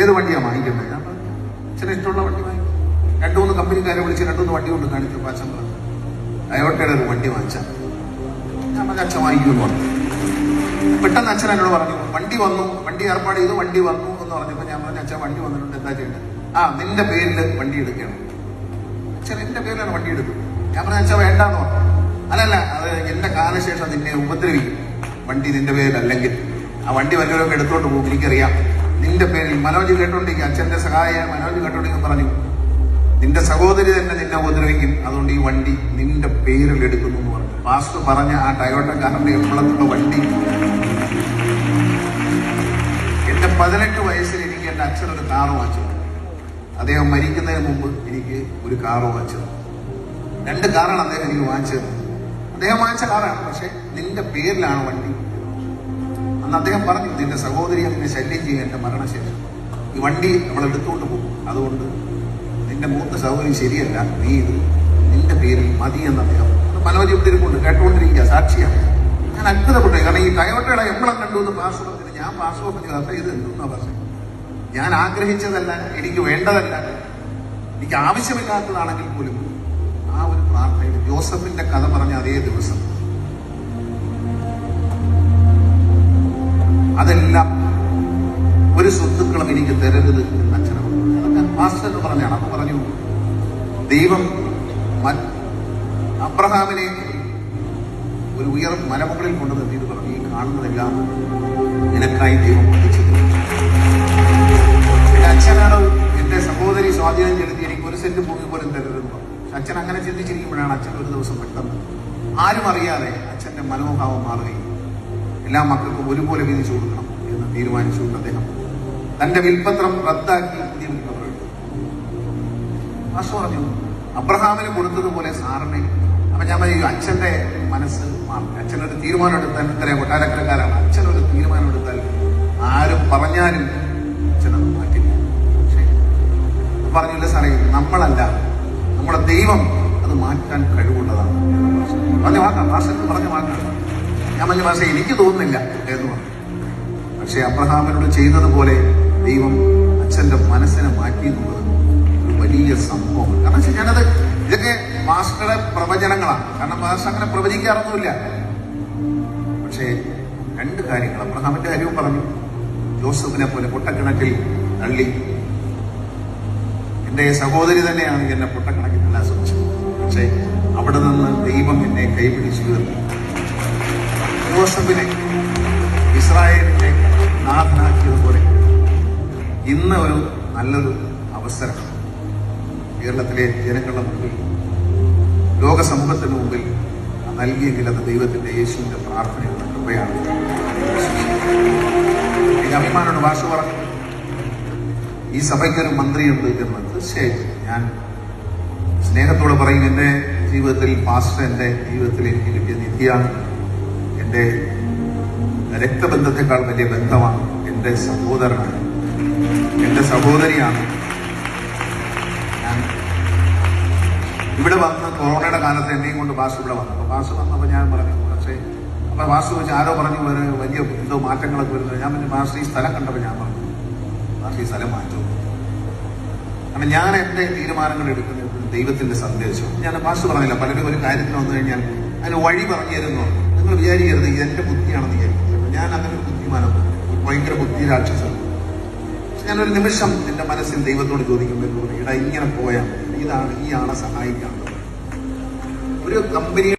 ഏത് വണ്ടിയാണ് വാങ്ങിക്കുന്നത്? ഞാൻ പറഞ്ഞു ചില ഇഷ്ടമുള്ള വണ്ടി വാങ്ങിക്കും. രണ്ടു മൂന്ന് കമ്പനിക്കാരെ വിളിച്ച് രണ്ടു മൂന്ന് വണ്ടി കൊണ്ട് കാണിച്ചു അച്ഛൻ പറഞ്ഞു അയോട്ടയുടെ ഒരു വണ്ടി വാങ്ങിച്ചാൽ ഞാൻ പറഞ്ഞു അച്ഛൻ വാങ്ങിക്കുമെന്ന് പറഞ്ഞു. പെട്ടെന്ന് അച്ഛൻ എന്നോട് പറഞ്ഞു വണ്ടി വന്നു വണ്ടി ഏർപ്പാട് ചെയ്തു വണ്ടി വന്നു എന്ന് പറഞ്ഞപ്പോൾ ഞാൻ പറഞ്ഞു അച്ഛൻ വണ്ടി വന്നിട്ടുണ്ട് എന്താ ചെയ്യേണ്ടത്? ആ നിന്റെ പേരിൽ വണ്ടി എടുക്കണം. അച്ഛൻ എന്റെ പേരിലാണ് വണ്ടി എടുക്കുന്നത് ഞാൻ പറഞ്ഞു അച്ഛൻ വേണ്ടാന്ന് പറഞ്ഞു. അല്ലല്ല അത് എന്റെ കാലശേഷം നിന്നെ ഉപദ്രവിക്കും. വണ്ടി നിന്റെ പേരിലല്ലെങ്കിൽ. ആ വണ്ടി വല്ലവരൊക്കെ എടുത്തോണ്ട് പോകും എനിക്കറിയാം. നിന്റെ പേരിൽ മനോജ് കേട്ടോണ്ടിരിക്കും അച്ഛന്റെ സഹായ മനോജ് കേട്ടോണ്ടിരിക്കും പറഞ്ഞു. നിന്റെ സഹോദരി തന്നെ നിന്നെ ഉപദ്രവിക്കും. അതുകൊണ്ട് ഈ വണ്ടി നിന്റെ പേരിൽ എടുക്കുന്നു എന്ന് പറഞ്ഞു. പാസ്റ്റർ പറഞ്ഞ ആ ടയോട്ട ടയോട്ടക്കാരന്റെ എപ്പോഴത്തുള്ള വണ്ടി. എന്റെ പതിനെട്ട് വയസ്സിൽ എനിക്ക് എന്റെ അച്ഛൻ ഒരു കാറ് വാങ്ങിച്ചു. അദ്ദേഹം മരിക്കുന്നതിന് മുമ്പ് എനിക്ക് ഒരു കാറ് വാങ്ങിച്ചത് രണ്ട് കാറാണ് അദ്ദേഹം എനിക്ക് വാങ്ങിച്ചത്. അദ്ദേഹം വാങ്ങിച്ച കാറാണ് പക്ഷെ നിന്റെ പേരിലാണ് വണ്ടി. അന്ന് അദ്ദേഹം പറഞ്ഞു നിന്റെ സഹോദരി അതിനെ ശല്യം എന്റെ മരണശേഷം. ഈ വണ്ടി നമ്മൾ എടുത്തുകൊണ്ട് പോകും. അതുകൊണ്ട് നിന്റെ മൂത്ത സഹോദരി ശരിയല്ല നീ ഇത് നിന്റെ പേരിൽ മതി എന്ന് അദ്ദേഹം മനോജ് ഇവിടെ ഇരിപ്പുണ്ട് കേട്ടുകൊണ്ടിരിക്കുക സാക്ഷിയാണ് ഞാൻ അത്ഭുതപ്പെട്ടു. കാരണം ഈ ടയോട്ടയുടെ എപ്പോഴും കണ്ടു എന്ന് പാസ്പോർട്ടിന് ഞാൻ പാസ്പോർട്ടിന് അത്ര ഇത് എന്തെന്നാ പറഞ്ഞത് ഞാൻ ആഗ്രഹിച്ചതല്ല എനിക്ക് വേണ്ടതല്ല. എനിക്ക് ആവശ്യമില്ലാത്തതാണെങ്കിൽ പോലും ആ ഒരു പ്രാർത്ഥനയിൽ ജോസഫിന്റെ കഥ പറഞ്ഞ അതേ ദിവസം അതെല്ലാം ഒരു സ്വത്തുക്കളും എനിക്ക് തരരുത് എന്ന് അച്ഛനെ പറഞ്ഞു അതൊക്കെ പാസ്റ്റർ പറഞ്ഞാണ്. അപ്പൊ പറഞ്ഞു ദൈവം അബ്രഹാമിനെ ഒരു ഉയർ മലമുകളിൽ കൊണ്ടു നിർത്തിയിട്ട് പറഞ്ഞു. ഈ കാണുന്നതെല്ലാം നിനക്കായി ദൈവം പഠിച്ചത് അച്ഛനാണ് എന്റെ സഹോദരി സ്വാധീനം ചെലുത്തി എനിക്ക് ഒരു സെന്റ് ഭൂമി പോലും തരരുതെന്ന് അച്ഛൻ അങ്ങനെ ചിന്തിച്ചിരിക്കുമ്പോഴാണ് അച്ഛൻ ഒരു ദിവസം പെട്ടെന്ന് ആരും അറിയാതെ അച്ഛന്റെ മനോഭാവം മാറുകയും എല്ലാ മക്കൾക്കും ഒരുപോലെ വീതിച്ചു കൊടുക്കണം എന്ന് തീരുമാനിച്ചുകൊണ്ട് അദ്ദേഹം തന്റെ വിൽപത്രം റദ്ദാക്കി പുതിയ വിൽപത്രം പറഞ്ഞു അബ്രഹാമിന് കൊടുത്തതുപോലെ സാറിനെ അപ്പൊ ഞാൻ പറയും അച്ഛന്റെ മനസ്സ് മാറി അച്ഛനൊരു തീരുമാനം എടുത്താൽ ഇത്രയും കൊട്ടാരക്കരക്കാരാണ് അച്ഛനൊരു തീരുമാനം എടുത്താൽ ആരും പറഞ്ഞാലും അച്ഛനത് മാറ്റില്ല പക്ഷേ പറഞ്ഞില്ല സാറേ നമ്മളല്ല നമ്മുടെ ദൈവം അത് മാറ്റാൻ കഴിവുള്ളതാണ് പറഞ്ഞ വാക്കാണ് ഭാഷക്ക് പറഞ്ഞ വാക്കാണ് ഞാൻ പറഞ്ഞ ഭാഷ എനിക്ക് തോന്നുന്നില്ല എന്ന് പറഞ്ഞു. പക്ഷെ അബ്രഹാമിനോട് ചെയ്തതുപോലെ ദൈവം അച്ഛന്റെ മനസ്സിനെ മാറ്റി എന്നുള്ളത് ഒരു വലിയ സംഭവമാണ്. കാരണം വെച്ചാൽ ഞാനത് ഇതൊക്കെ മാസ്റ്ററുടെ പ്രവചനങ്ങളാണ്. കാരണം മാസ്റ്റർ അങ്ങനെ പ്രവചിക്കാറൊന്നുമില്ല. പക്ഷേ രണ്ട് കാര്യങ്ങൾ. അബ്രഹാമിന്റെ കാര്യവും പറഞ്ഞു. ജോസഫിനെ പോലെ പൊട്ടക്കിണക്കിൽ തള്ളി. എന്റെ സഹോദരി തന്നെയാണ് എന്നെ പൊട്ടക്കിണക്കിൽ എല്ലാം ശ്രമിച്ചത് പക്ഷേ അവിടെ നിന്ന് ദൈവം എന്നെ കൈപിടിച്ചു തീർന്നു ജോസഫിനെ ഇസ്രായേലിനെ നാഥനാക്കിയതുപോലെ ഇന്ന് ഒരു നല്ലൊരു അവസരം കേരളത്തിലെ ജനങ്ങളുടെ മുമ്പിൽ ലോക സമൂഹത്തിന് മുമ്പിൽ നൽകിയെങ്കിൽ അത് ദൈവത്തിന്റെ യേശുവിന്റെ പ്രാർത്ഥനയുള്ള കൃപയാണ്. എനിക്ക് അഭിമാനോട് ഭാഷ പറഞ്ഞു ഈ സഭയ്ക്കൊരു മന്ത്രിയുണ്ട് എന്ന് തീർച്ചയായിട്ടും ഞാൻ സ്നേഹത്തോടെ പറയും. എന്റെ ജീവിതത്തിൽ പാസ്റ്റർ എന്റെ ജീവിതത്തിൽ എനിക്ക് കിട്ടിയ നിധിയാണ്. എന്റെ രക്തബന്ധത്തെക്കാൾ വലിയ ബന്ധമാണ് എന്റെ സഹോദരനാണ് എന്റെ സഹോദരിയാണ്. ഇവിടെ വന്ന് കൊറോണയുടെ കാലത്ത് എന്നെയും കൊണ്ട് ബാസ് ഇവിടെ വന്നു. അപ്പോൾ ബാസ് വന്നപ്പോൾ ഞാൻ പറഞ്ഞു പക്ഷേ അപ്പോൾ ബാസ് വെച്ച് ആരോ പറഞ്ഞു വേറെ വലിയ എന്തോ മാറ്റങ്ങളൊക്കെ വരുന്നത്? ഞാൻ പറഞ്ഞു ബാസ് ഈ സ്ഥലം കണ്ടപ്പോൾ ഞാൻ പറഞ്ഞു ബാസ് ഈ സ്ഥലം മാറ്റും. കാരണം ഞാൻ എന്റെ തീരുമാനങ്ങൾ എടുക്കുന്നത് ദൈവത്തിന്റെ സന്ദേശം ഞാൻ വാസു പറഞ്ഞില്ല പലരും ഒരു കാര്യത്തിന് വന്നു കഴിഞ്ഞാൽ അതിന് വഴി പറഞ്ഞു തരുന്നു നിങ്ങൾ വിചാരിക്കരുത് ഇത് എന്റെ ബുദ്ധിയാണെന്ന് വിചാരിക്കുന്നത് ഞാൻ അങ്ങനെ ഒരു ബുദ്ധിമാനൊന്നും ഭയങ്കര ബുദ്ധി രാക്ഷസ ഞാനൊരു നിമിഷം എന്റെ മനസ്സിൽ ദൈവത്തോട് ചോദിക്കുമ്പോൾ ഇടാ ഇങ്ങനെ പോയാൽ ഇതാണ് ഈ ആളെ സഹായിക്കാനുള്ളത് ഒരു കമ്പനിയുടെ